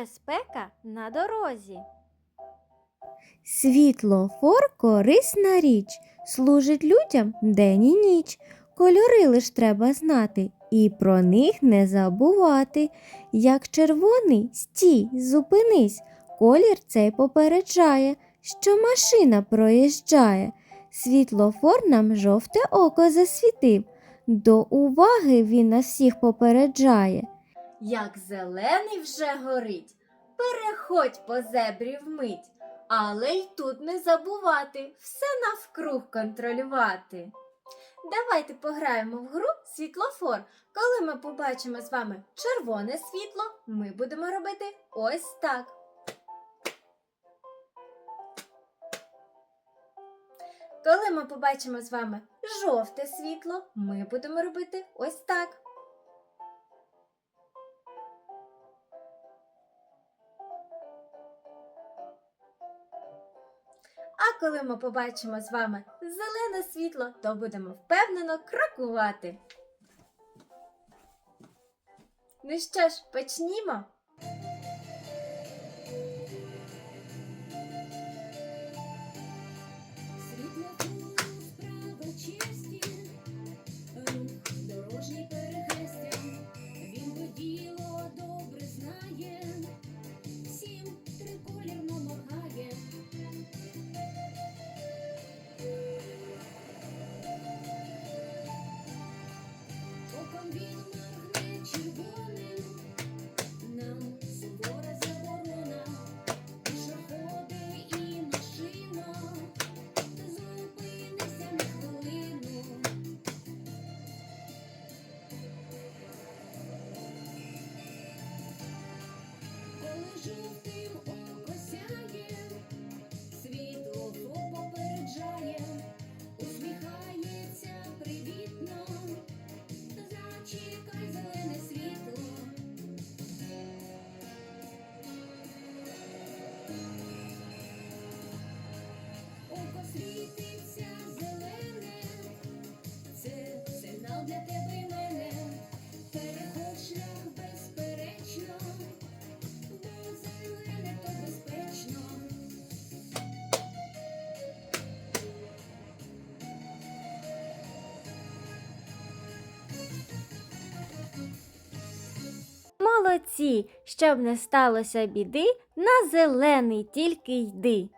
Безпека на дорозі. Світлофор корисна річ, служить людям день і ніч. Кольори лиш треба знати і про них не забувати. Як червоний, стій, зупинись, колір цей попереджає, що машина проїжджає. Світлофор нам жовте око засвітив. До уваги він нас всіх попереджає. Як зелений вже горить, переходь по зебрі вмить, але й тут не забувати все навкруг контролювати. Давайте пограємо в гру світлофор. Коли ми побачимо з вами червоне світло, ми будемо робити ось так. Коли ми побачимо з вами жовте світло, ми будемо робити ось так. А коли ми побачимо з вами зелене світло, то будемо впевнено крокувати. Ну що ж, почнімо. Молодці! Щоб не сталося біди, на зелений тільки йди.